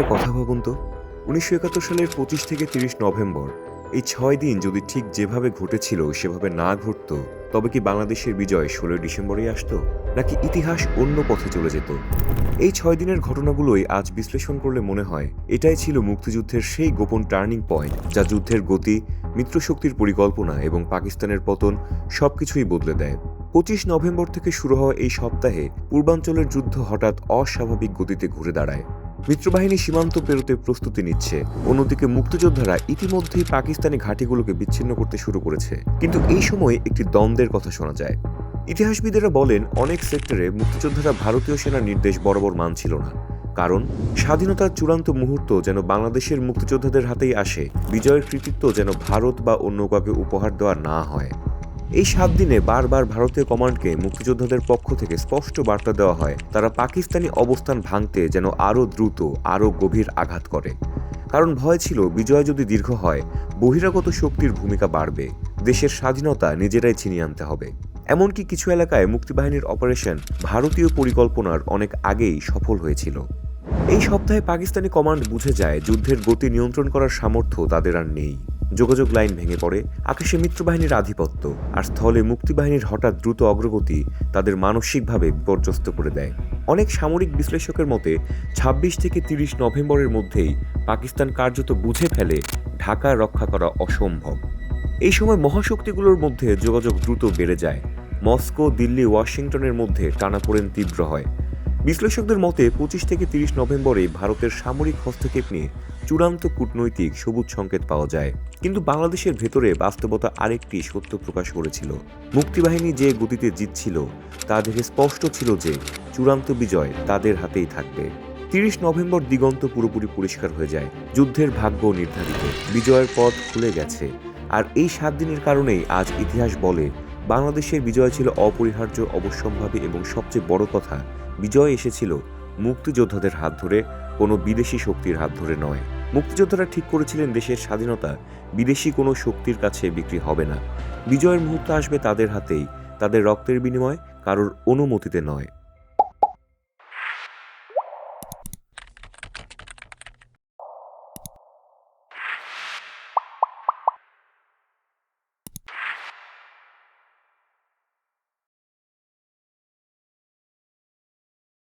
একটা কথা ভাবুন তো। উনিশশো একাত্তর সালের পঁচিশ থেকে তিরিশ নভেম্বর, এই ছয় দিন যদি ঠিক যেভাবে ঘটেছিল, সেভাবে না ঘটতো, তবে কি বাংলাদেশের বিজয় ষোলোই ডিসেম্বরেই আসতো, নাকি ইতিহাস অন্য পথে চলে যেত? এই ছয় দিনের ঘটনাগুলোই আজ বিশ্লেষণ করলে মনে হয়, এটাই ছিল মুক্তিযুদ্ধের সেই গোপন টার্নিং পয়েন্ট, যা যুদ্ধের গতি, মিত্রশক্তির পরিকল্পনা এবং পাকিস্তানের পতন সবকিছুই বদলে দেয়। পঁচিশ নভেম্বর থেকে শুরু হওয়া এই সপ্তাহে, পূর্বাঞ্চলের যুদ্ধ হঠাৎ অস্বাভাবিক গতিতে ঘুরে দাঁড়ায়। মিত্রবাহিনী সীমান্ত পেরোতে প্রস্তুতি নিচ্ছে। অন্যদিকে মুক্তিযোদ্ধারা ইতিমধ্যেই পাকিস্তানি ঘাঁটিগুলোকে বিচ্ছিন্ন করতে শুরু করেছে। কিন্তু এই সময় একটি দ্বন্দ্বের কথা শোনা যায়। ইতিহাসবিদেরা বলেন, অনেক সেক্টরে মুক্তিযোদ্ধারা ভারতীয় সেনার নির্দেশ বরাবর মানছিল না। কারণ, স্বাধীনতার চূড়ান্ত মুহূর্ত যেন বাংলাদেশের মুক্তিযোদ্ধাদের হাতেই আসে, বিজয়ের কৃতিত্ব যেন ভারত বা অন্য কাউকে উপহার দেওয়া না হয়। এই সাত দিনে বারবার ভারতীয় কমান্ডকে মুক্তিযোদ্ধাদের পক্ষ থেকে স্পষ্ট বার্তা দেওয়া হয়, তারা পাকিস্তানি অবস্থান ভাঙতে যেন আরও দ্রুত, আরও গভীর আঘাত করে। কারণ ভয় ছিল, বিজয় যদি দীর্ঘ হয়, বহিরাগত শক্তির ভূমিকা বাড়বে, দেশের স্বাধীনতা নিজেরাই ছিনিয়ে আনতে হবে। এমনকি কিছু এলাকায় মুক্তিবাহিনীর অপারেশন ভারতীয় পরিকল্পনার অনেক আগেই সফল হয়েছিল। এই সপ্তাহে পাকিস্তানি কমান্ড বুঝে যায়, যুদ্ধের গতি নিয়ন্ত্রণ করার সামর্থ্য তাদের আর নেই। যোগাযোগ লাইন ভেঙে পড়ে, আকাশে মিত্রবাহিনীর আধিপত্য আর স্থলে মুক্তিবাহিনীর হঠাৎ দ্রুত অগ্রগতি তাদের মানসিকভাবে বিপর্যস্ত করে দেয়। অনেক সামরিক বিশ্লেষকের মতে ২৬ থেকে তিরিশ নভেম্বরের মধ্যেই পাকিস্তান কার্যত বুঝে ফেলে ঢাকা রক্ষা করা অসম্ভব। এই সময় মহাশক্তিগুলোর মধ্যে যোগাযোগ দ্রুত বেড়ে যায়। মস্কো, দিল্লি, ওয়াশিংটনের মধ্যে টানাপোড়েন তীব্র হয়। বিশ্লেষকদের মতে, পঁচিশ থেকে তিরিশ নভেম্বরে ভারতের সামরিক হস্তক্ষেপ নিয়ে চূড়ান্ত কূটনৈতিক সবুজ সংকেত পাওয়া যায়। কিন্তু বাংলাদেশের ভেতরে বাস্তবতা আরেকটি সত্য প্রকাশ করেছিল। মুক্তিবাহিনী যে গতিতে জিতছিল, তা দেখে স্পষ্ট ছিল যে চূড়ান্ত বিজয় তাদের হাতেই থাকবে। তিরিশ নভেম্বর দিগন্ত পুরোপুরি পরিষ্কার হয়ে যায়, যুদ্ধের ভাগ্য নির্ধারিত। বিজয়ের পথ খুলে গেছে। আর এই সাত দিনের কারণেই আজ ইতিহাস বলে, বাংলাদেশের বিজয় ছিল অপরিহার্য, অবশ্যম্ভাবী এবং সবচেয়ে বড় কথা, বিজয় এসেছিল মুক্তিযোদ্ধাদের হাত ধরে, কোনো বিদেশি শক্তির হাত ধরে নয়। মুক্তিযোদ্ধারা ঠিক করেছিলেন দেশের স্বাধীনতা, বিদেশি কোনো শক্তির কাছে বিক্রি হবে না। বিজয়ের মুহূর্ত আসবে তাদের হাতেই, তাদের রক্তের বিনিময় কারোর অনুমতিতে নয়।